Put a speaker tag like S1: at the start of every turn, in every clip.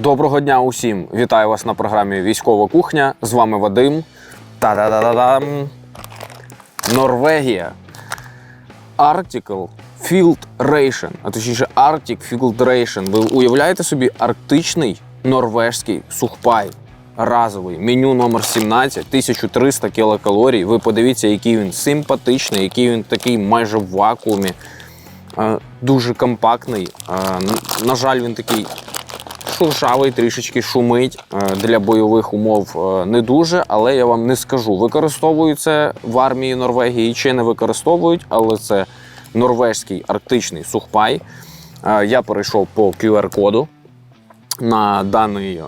S1: Доброго дня усім! Вітаю вас на програмі Військова кухня. З вами Вадим. Та-да-да-да-дам! Норвегія. Arctical Field Ration, а точніше Arctic Field Ration. Ви уявляєте собі арктичний норвежський сухпай. Разовий меню номер 17, 1300 кілокалорій. Ви подивіться, який він симпатичний, який він такий майже в вакуумі. Е, Дуже компактний. Е, На жаль, він такий шуршавий, трішечки шумить Е, для бойових умов е, не дуже, але я вам не скажу. Використовують це в армії Норвегії чи не використовують, але це норвежський арктичний сухпай. Е, Я перейшов по QR-коду на даний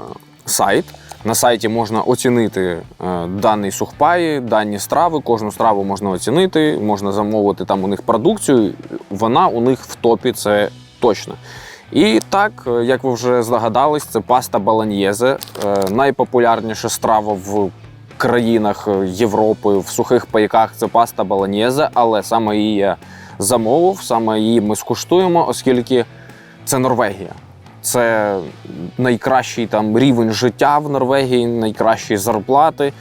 S1: сайт. На сайті можна оцінити даний сухпай, дані страви. Кожну страву можна оцінити, можна замовити там у них продукцію. Вона у них в топі, це точно. І так, як ви вже здогадались, це паста баланьєзе, е, найпопулярніша страва в країнах Європи в сухих пайках це паста баланьєзе, але саме її я замовив, саме її ми скуштуємо, оскільки це Норвегія. Це найкращий там рівень життя в Норвегії, найкращі зарплати.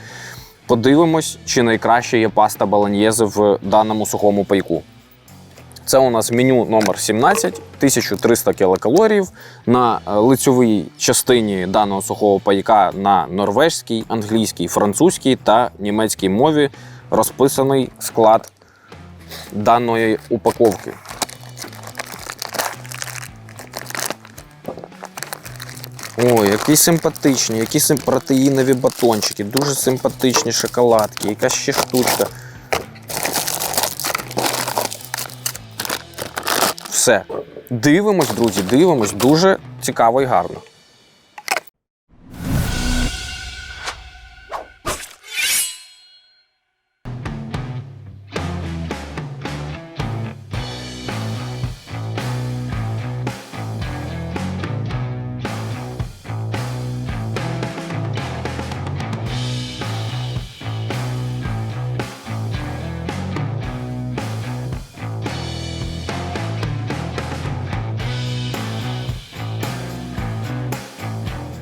S1: Подивимось, чи найкраще є паста баланьєзе в даному сухому пайку. Це у нас меню номер 17, 1300 кілокалорій. На е, лицьовій частині даного сухого пайка на норвезькій, англійській, французькій та німецькій мові розписаний склад даної упаковки. Ой, які симпатичні, які протеїнові батончики, дуже симпатичні шоколадки, якась ще штучка. Все. Дивимось, друзі, дивимось. Дуже цікаво і гарно.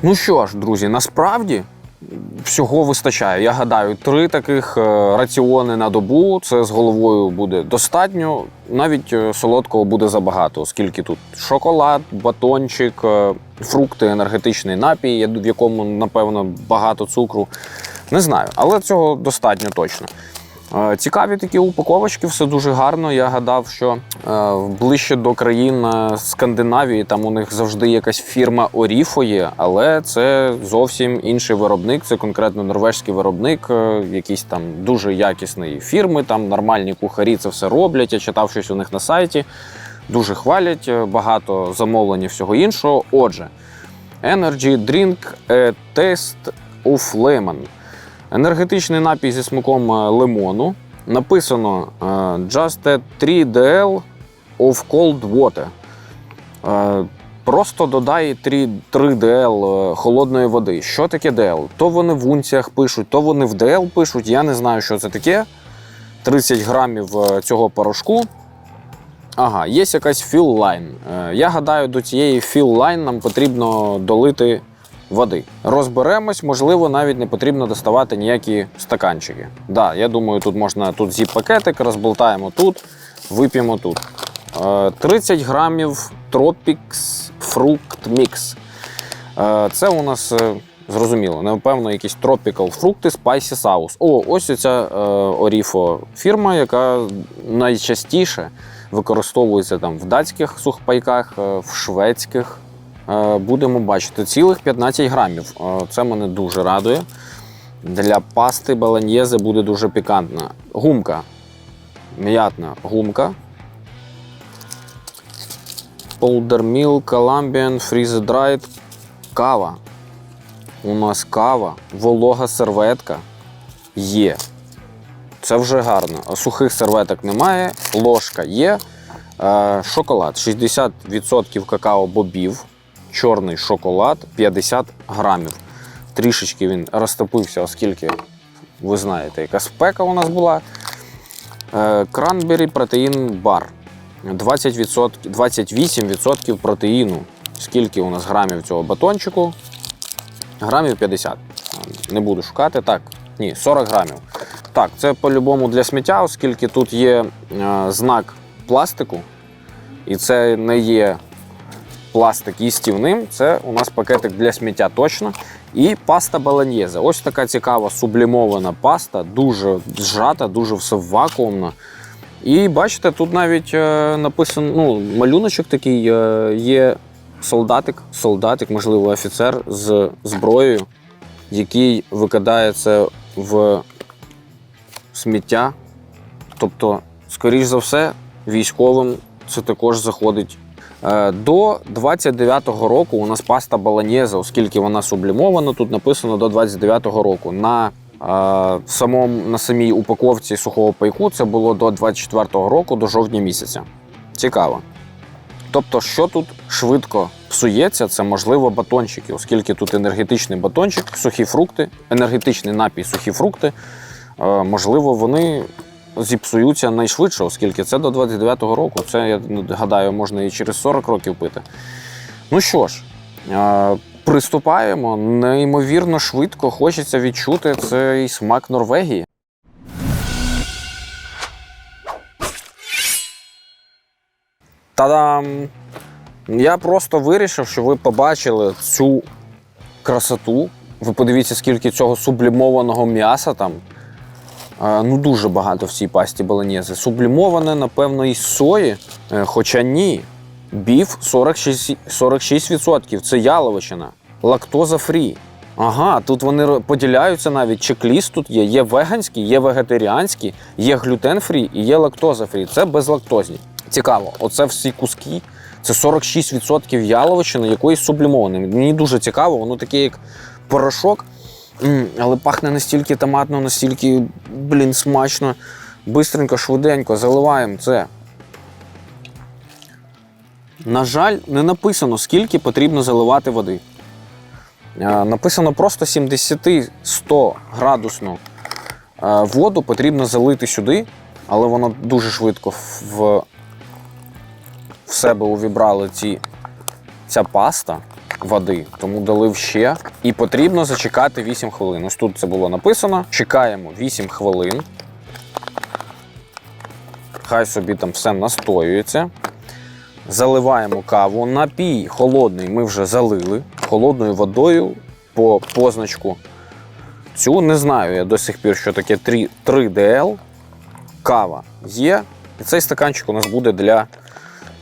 S1: Ну що ж, друзі, насправді всього вистачає. Я гадаю, три таких е, раціони на добу. Це з головою буде достатньо. Навіть е, солодкого буде забагато, оскільки тут шоколад, батончик, е, фрукти, енергетичний напій, в якому, напевно, багато цукру. Не знаю, але цього достатньо точно. Е, Цікаві такі упаковочки, все дуже гарно. Я гадав, що е, ближче до країн е, Скандинавії там у них завжди якась фірма Оріфо є, але це зовсім інший виробник. Це конкретно норвежський виробник, якийсь там дуже якісної фірми. Там нормальні кухарі це все роблять. Я читав щось у них на сайті. Дуже хвалять, багато замовлень і всього іншого. Отже, Energy Drink a Taste of Lemon. Енергетичний напій зі смаком е, лимону. Написано е, Just a 3DL of cold water. Е, Просто додай 3, 3DL е, холодної води. Що таке DL? То вони в унціях пишуть, то вони в DL пишуть. Я не знаю, що це таке. 30 грамів цього порошку. Ага, є якась. Е, Я гадаю, до цієї line нам потрібно долити води. Розберемось, можливо, навіть не потрібно доставати ніякі стаканчики. Да, я думаю, тут можна тут зіп-пакетик, розболтаємо тут, вип'ємо тут. Е, 30 грамів Tropics Fruit Mix. Е, Це у нас е, зрозуміло, напевно, якісь Tropical фрукти Spicy Sauce. О, ось ця е, Orifo фірма, яка найчастіше використовується там в датських сухпайках, е, в шведських. Е, Будемо бачити цілих 15 грамів. Е, Це мене дуже радує. Для пасти баланьєзе буде дуже пікантна. Гумка. М'ятна гумка. Milk, Colombian, Freeze Dried, кава. У нас кава, волога серветка є. Це вже гарно. Сухих серветок немає, ложка є. Е, Шоколад 60% какао-бобів, чорний шоколад 50 грамів. Трішечки він розтопився, оскільки ви знаєте, яка спека у нас була. Кранбері протеїн бар. 20%, 28% протеїну. скільки у нас грамів цього батончику. Грамів 50. Не буду шукати. Так, ні, 40 грамів. Так, це по-любому для сміття, оскільки тут є е, знак пластику, і це не є пластик їстівним, це у нас пакетик для сміття точно. І паста баланьєзе. Ось така цікава сублімована паста, дуже зжата, дуже все вакуумно. І бачите, тут навіть е, написано, ну, малюночок такий е, є солдатик, солдатик, можливо, офіцер з зброєю, який викидає це в сміття. Тобто, скоріш за все, військовим це також заходить. Е, До 29-го року у нас паста баланьєза, оскільки вона сублімована, тут написано до 29-го року. На, е, самому, на самій упаковці сухого пайку це було до 24-го року, до жовтня місяця. Цікаво. Тобто, що тут швидко псується, це можливо батончики, оскільки тут енергетичний батончик, сухі фрукти, енергетичний напій, сухі фрукти. Е, можливо, вони зіпсуються найшвидше, оскільки це до 29-го року. Це, я гадаю, можна і через 40 років пити. Ну що ж, приступаємо. Неймовірно швидко хочеться відчути цей смак Норвегії. Та-дам! Я просто вирішив, що ви побачили цю красоту. Ви подивіться, скільки цього сублімованого м'яса там. Ну, дуже багато в цій пасті баланєзи. Сублімоване, напевно, із сої. Е, Хоча ні. Біф 46%, 46% це яловичина. Лактоза фрі. Ага, тут вони поділяються навіть. Чек-ліст тут є. Є веганський, є вегетаріанський, є глютен фрі і є лактоза фрі. Це безлактозні. Цікаво, оце всі куски. Це 46% яловичини, якоїсь сублімованої. Мені дуже цікаво, воно таке, як порошок. Але пахне настільки томатно, настільки, блін, смачно. Бистренько, швиденько заливаємо це. На жаль, не написано, скільки потрібно заливати води. Е, Написано просто 70-100 градусну е, воду потрібно залити сюди, але воно дуже швидко в, в себе увібрали ці, ця паста води, тому долив ще. І потрібно зачекати 8 хвилин. Ось тут це було написано. Чекаємо 8 хвилин. Хай собі там все настоюється. Заливаємо каву. Напій холодний ми вже залили холодною водою по позначку. Цю не знаю я до сих пір, що таке 3, 3DL. Кава є. І цей стаканчик у нас буде для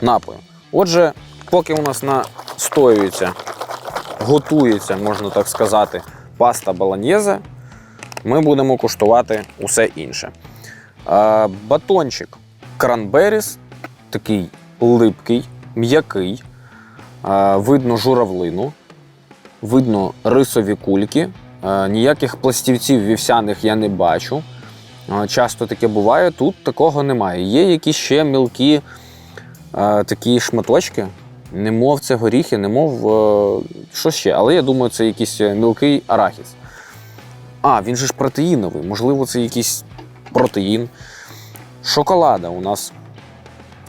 S1: напою. Отже, поки у нас настоюється, готується, можна так сказати, паста баланьєзе, ми будемо куштувати усе інше. Е, батончик кранберіс, такий липкий, м'який. Е, видно журавлину, видно рисові кульки. Е, ніяких пластівців вівсяних я не бачу. Часто таке буває, тут такого немає. Є якісь ще мілкі такі шматочки, немов це горіхи, немов е, що ще. Але я думаю, це якийсь е, мілкий арахіс. А, він же ж протеїновий, можливо, це якийсь протеїн. Шоколада у нас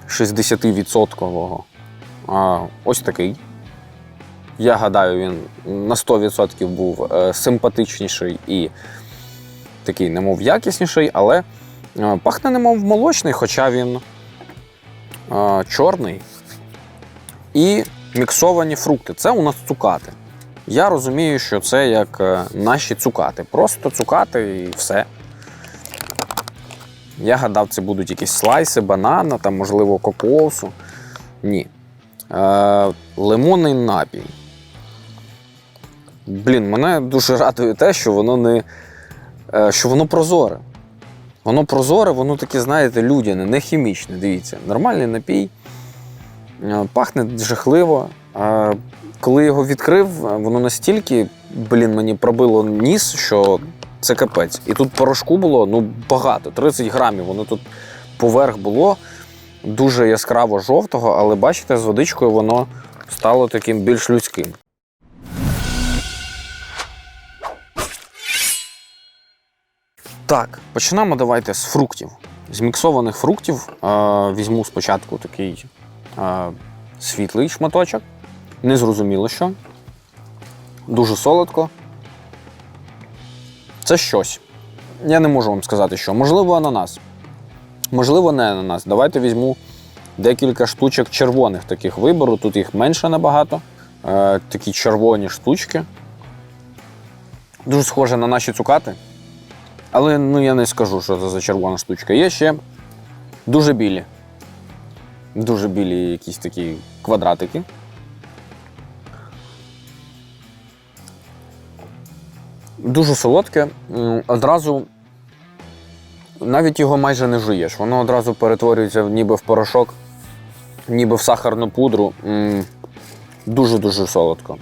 S1: 60%. А, ось такий. Я гадаю, він на 100% був е, симпатичніший і такий, немов якісніший, але пахне немов молочний, хоча він чорний. І міксовані фрукти. Це у нас цукати. Я розумію, що це як е, наші цукати. Просто цукати і все. Я гадав, це будуть якісь слайси, банана, там, можливо, кокосу. Ні. Е, лимонний напій. Блін, мене дуже радує те, що воно не. е, що воно прозоре. Воно прозоре, воно таке, знаєте, людяне, не хімічне. Дивіться, нормальний напій, пахне жахливо. Е, коли його відкрив, е, воно настільки, блін, мені пробило ніс, що це капець. І тут порошку було ну, багато, 30 грамів. Воно тут поверх було дуже яскраво жовтого, але бачите, з водичкою воно стало таким більш людським. Так, почнемо давайте з фруктів. З міксованих фруктів е, візьму спочатку такий е, світлий шматочок. Не зрозуміло що. Дуже солодко. Це щось. Я не можу вам сказати, що. Можливо, ананас. Можливо, не ананас. Давайте візьму декілька штучок червоних таких вибору. Тут їх менше набагато. Е, такі червоні штучки. Дуже схоже на наші цукати. Але ну, я не скажу, що це за червона штучка. Є ще дуже білі. Дуже білі якісь такі квадратики. Дуже солодке. Одразу навіть його майже не жуєш. Воно одразу перетворюється ніби в порошок, ніби в сахарну пудру. Дуже-дуже солодко.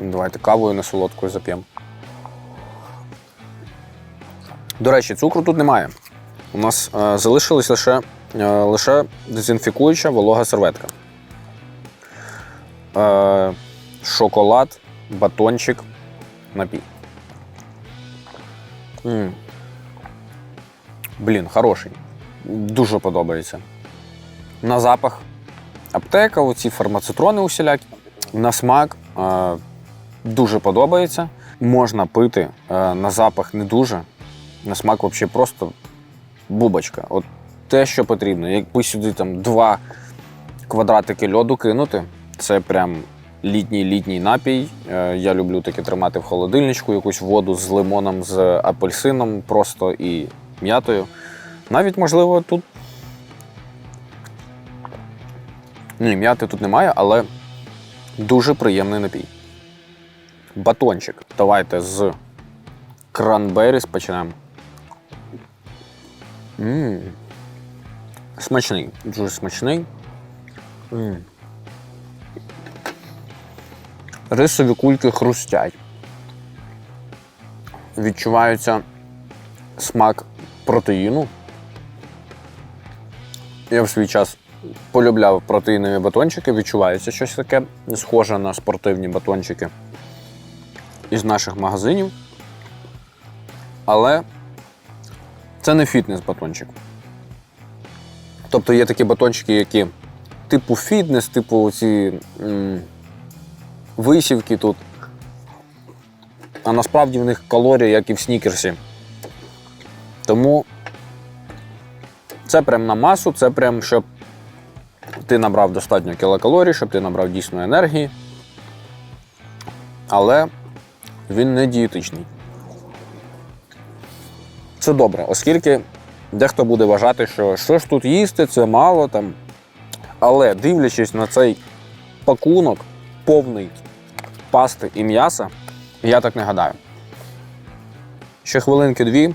S1: Давайте кавою не солодкою зап'ємо. До речі, цукру тут немає. У нас е, залишилась лише, лише дезінфікуюча волога серветка. Е, шоколад, батончик, напій. Блін, хороший. Дуже подобається. На запах аптека, оці фармацитрони усілякі. На смак е, дуже подобається. Можна пити е, на запах не дуже. На смак взагалі просто бубочка. От те, що потрібно. Якби сюди там два квадратики льоду кинути, це прям літній літній напій. Е, Я люблю таке тримати в холодильничку, якусь воду з лимоном, з апельсином просто і м'ятою. Навіть, можливо, тут. Ні, м'яти тут немає, але дуже приємний напій. Батончик. Давайте з кранберіс почнемо. Мм. Смачний, дуже смачний. Мм. Рисові кульки хрустять. Відчувається смак протеїну. Я в свій час полюбляв протеїнові батончики, відчувається щось таке схоже на спортивні батончики із наших магазинів. Але це не фітнес-батончик. Тобто є такі батончики, які типу фітнес, типу ці м, висівки тут. А насправді в них калорії, як і в снікерсі. Тому це прям на масу, це прям, щоб ти набрав достатньо кілокалорій, щоб ти набрав дійсно енергії. Але він не дієтичний. Це добре, оскільки дехто буде вважати, що що ж тут їсти, це мало там. Але дивлячись на цей пакунок повний пасти і м'яса, я так не гадаю. Ще хвилинки-дві.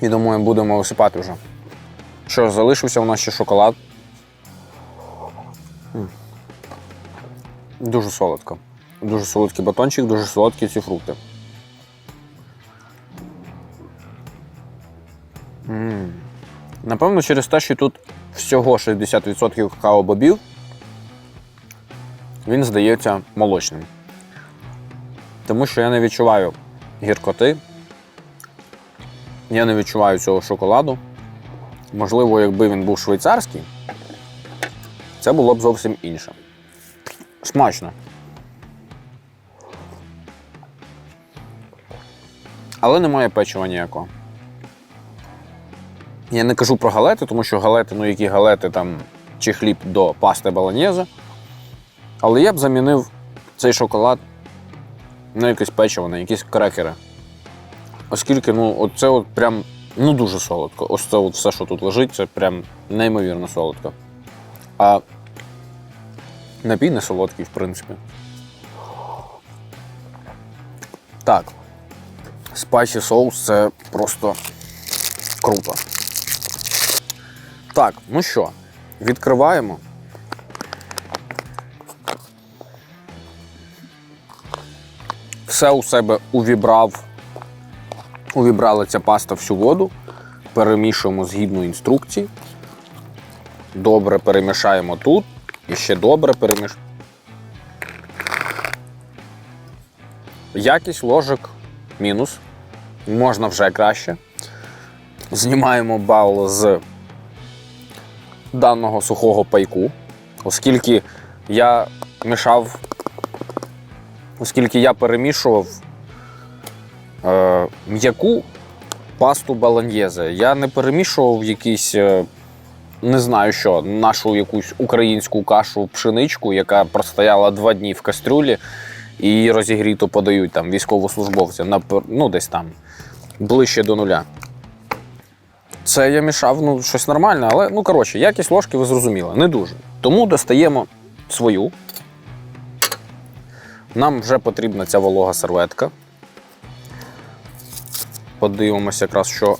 S1: І думаю, будемо висипати вже. Що, залишився у нас ще шоколад. Дуже солодко. Дуже солодкий батончик, дуже солодкі ці фрукти. Напевно, через те, що тут всього 60% какао-бобів, він здається молочним. Тому що я не відчуваю гіркоти, я не відчуваю цього шоколаду. Можливо, якби він був швейцарський, це було б зовсім інше. Смачно. Але немає печива ніякого. Я не кажу про галети, тому що галети, ну які галети там чи хліб до пасти баланьєзе. Але я б замінив цей шоколад на якесь печиво, на якісь крекери. Оскільки, ну, це от прям ну дуже солодко. Ось це от все, що тут лежить, це прям неймовірно солодко. А напій не солодкий, в принципі. Так. Спайсі соус це просто круто. Так, ну що, відкриваємо. Все у себе увібрав, увібрала ця паста всю воду. Перемішуємо згідно інструкцій. Добре перемішаємо тут і ще добре перемішуємо. Якість ложок мінус. Можна вже краще. Знімаємо бал з даного сухого пайку. Оскільки я мішав, оскільки я перемішував е, м'яку пасту баланьєзе, я не перемішував якийсь, е, не знаю що, нашу якусь українську кашу пшеничку, яка простояла два дні в кастрюлі, і її розігріто подають там військовослужбовцям, ну десь там ближче до нуля. Це я мішав ну, щось нормальне, але ну коротше, якість ложки ви зрозуміли, не дуже. Тому достаємо свою. Нам вже потрібна ця волога серветка. Подивимося якраз, що.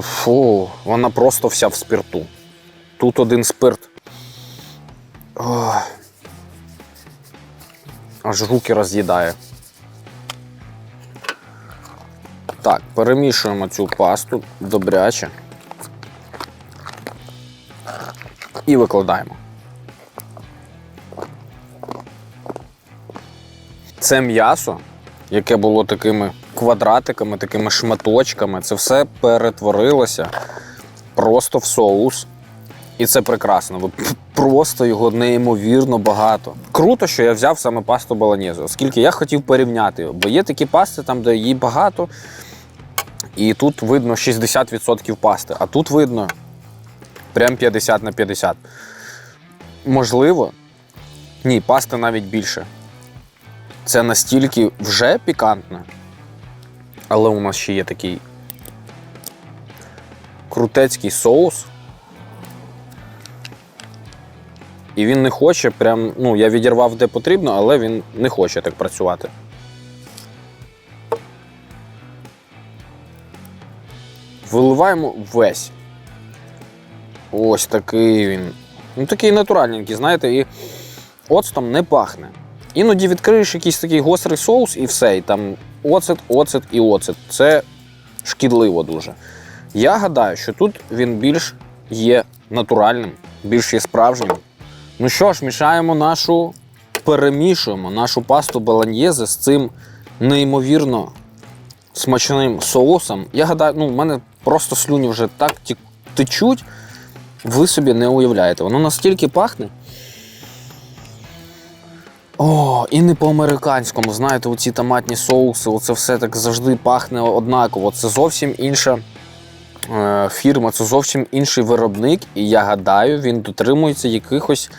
S1: Фу, вона просто вся в спирту. Тут один спирт. Ох. Аж руки роз'їдає. Так, перемішуємо цю пасту добряче. І викладаємо. Це м'ясо, яке було такими квадратиками, такими шматочками, це все перетворилося просто в соус. І це прекрасно. Просто його неймовірно багато. Круто, що я взяв саме пасту баланєзу, оскільки я хотів порівняти його. Бо є такі пасти, там, де її багато, і тут видно 60% пасти, а тут видно прям 50 на 50. Можливо, ні, паста навіть більше. Це настільки вже пікантне, але у нас ще є такий крутецький соус. І він не хоче прям, ну, я відірвав де потрібно, але він не хоче так працювати. Виливаємо весь. Ось такий він. Ну, такий натуральненький, знаєте, і оцтом не пахне. Іноді відкриєш якийсь такий гострий соус і все. І там оцет, оцет і оцет. Це шкідливо дуже. Я гадаю, що тут він більш є натуральним, більш є справжнім. Ну що ж, мішаємо нашу, перемішуємо нашу пасту баланьєзе з цим неймовірно смачним соусом. Я гадаю, ну, в мене просто слюні вже так течуть, ви собі не уявляєте. Воно настільки пахне. О, і не по-американському. Знаєте, оці томатні соуси, оце все так завжди пахне однаково. Це зовсім інша е, фірма, це зовсім інший виробник, і я гадаю, він дотримується якихось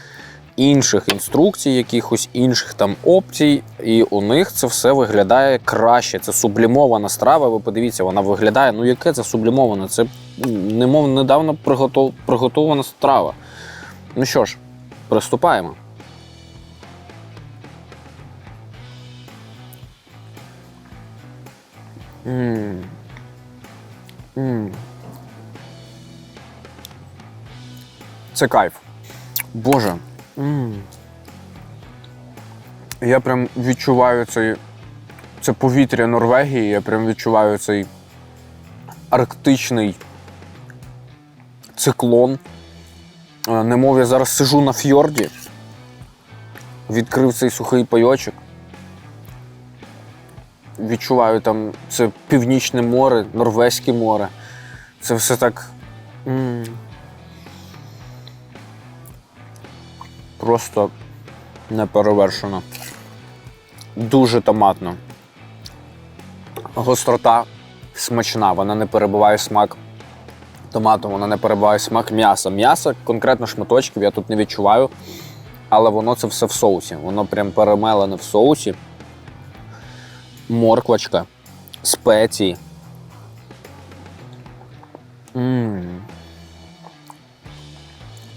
S1: інших інструкцій, якихось інших там опцій, і у них це все виглядає краще. Це сублімована страва. Ви подивіться, вона виглядає. Ну, яке це сублімоване? Це немов недавно приготов... приготована страва. Ну що ж, приступаємо. М. М. Це кайф. Боже. М. Я прям відчуваю цей, це повітря Норвегії, я прям відчуваю цей арктичний циклон. Е, Немов я зараз сижу на фьорді, відкрив цей сухий пайочок. Відчуваю там це північне море, Норвезьке море. Це все так. Просто неперевершено. Дуже томатно. Гострота смачна, вона не перебиває смак томату, вона не перебиває смак м'яса. М'яса, конкретно шматочків, я тут не відчуваю, але воно це все в соусі. Воно прям перемелене в соусі. Морквочка, спеції. М.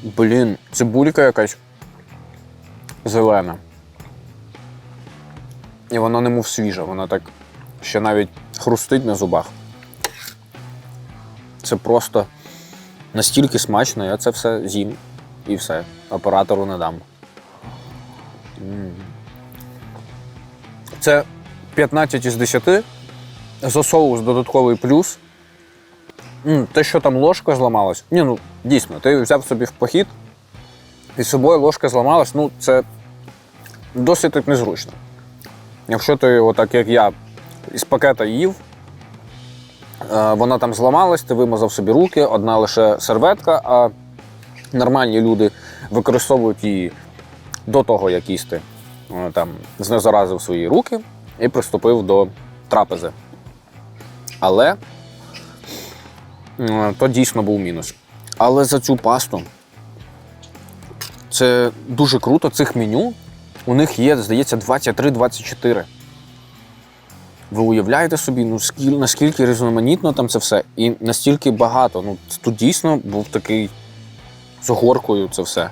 S1: Блін, цибулька якась зелена. І вона немов свіжа, вона так ще навіть хрустить на зубах. Це просто настільки смачно, я це все з'їм і все. Оператору не дам. Це 15 із 10. За соус додатковий плюс. Те, що там ложка зламалась. Ні, ну дійсно, ти взяв собі в похід, з собою ложка зламалась, ну це досить так незручно. Якщо ти, отак як я, із пакета їв, е, вона там зламалась, ти вимазав собі руки, одна лише серветка, а Нормальні люди використовують її до того, як їсти. Е, Там знезаразив свої руки і приступив до трапези. Але е, то дійсно був мінус. Але за цю пасту це дуже круто. Цих меню у них є, здається, 23-24. Ви уявляєте собі, ну скіль, наскільки різноманітно там це все, і настільки багато. Ну, тут дійсно був такий з горкою це все.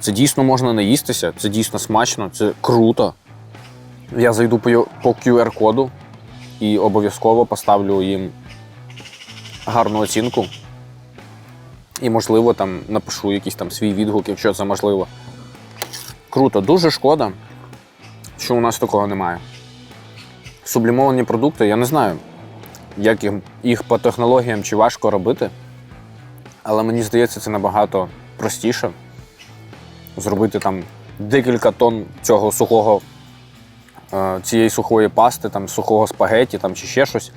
S1: Це дійсно можна наїстися, це дійсно смачно, це круто. Я зайду по, QR-коду і обов'язково поставлю їм гарну оцінку. І, можливо, там напишу якийсь там свій відгук, якщо це можливо. Круто, дуже шкода, що у нас такого немає. Сублімовані продукти, я не знаю, як їм- їх по технологіям чи важко робити, але мені здається, це набагато простіше. Зробити там декілька тонн цього сухого, е, цієї сухої пасти, там, сухого спагеті там, чи ще щось.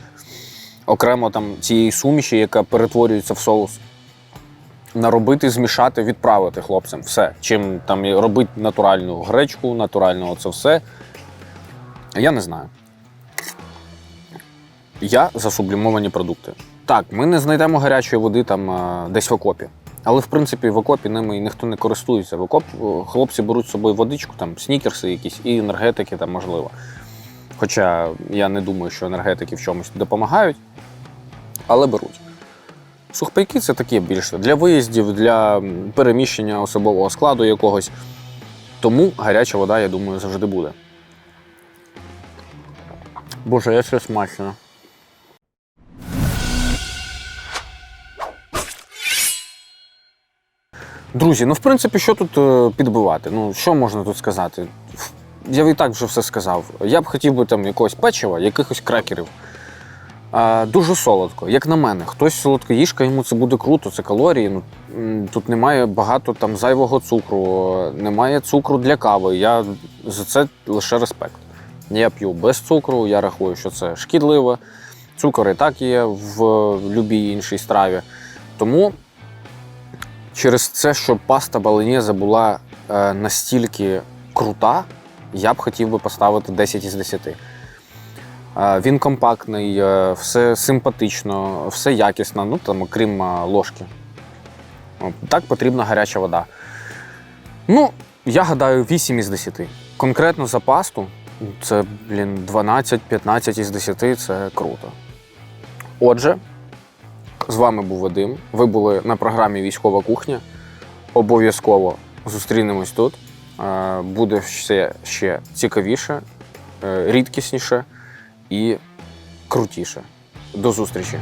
S1: Окремо там цієї суміші, яка перетворюється в соус. Наробити, змішати, відправити хлопцям. Все. Чим там робити натуральну гречку, натуральну це все. Я не знаю. Я за сублімовані продукти. Так, ми не знайдемо гарячої води там е, десь в окопі. Але в принципі в окопі ними ніхто не користується. В окоп е, хлопці беруть з собою водичку, там снікерси якісь і енергетики там можливо. Хоча я не думаю, що енергетики в чомусь допомагають, але беруть. Сухпайки це таке більше для виїздів, для переміщення особового складу якогось. Тому гаряча вода, я думаю, завжди буде. Боже, я щось смачно. Друзі, ну в принципі, що тут е, підбивати? Ну, що можна тут сказати? Я і так вже все сказав. Я б хотів би там якогось печива, якихось крекерів. Дуже солодко, як на мене. Хтось солодкоїжка, йому це буде круто, це калорії. Ну, тут немає багато там зайвого цукру, немає цукру для кави. Я за це лише респект. Я п'ю без цукру, я рахую, що це шкідливо. Цукор і так є в будь-якій іншій страві. Тому через це, щоб паста баленєза була е, настільки крута, я б хотів би поставити 10 із 10. Він компактний, е, все симпатично, все якісно, ну там, окрім е, ложки. Так потрібна гаряча вода. Ну, я гадаю, 8 із 10. Конкретно за пасту це, блін, 12-15 із 10 це круто. Отже, з вами був Вадим. Ви були на програмі Військова кухня. Обов'язково зустрінемось тут. Е, Буде все ще цікавіше, рідкісніше і крутіше. До зустрічі!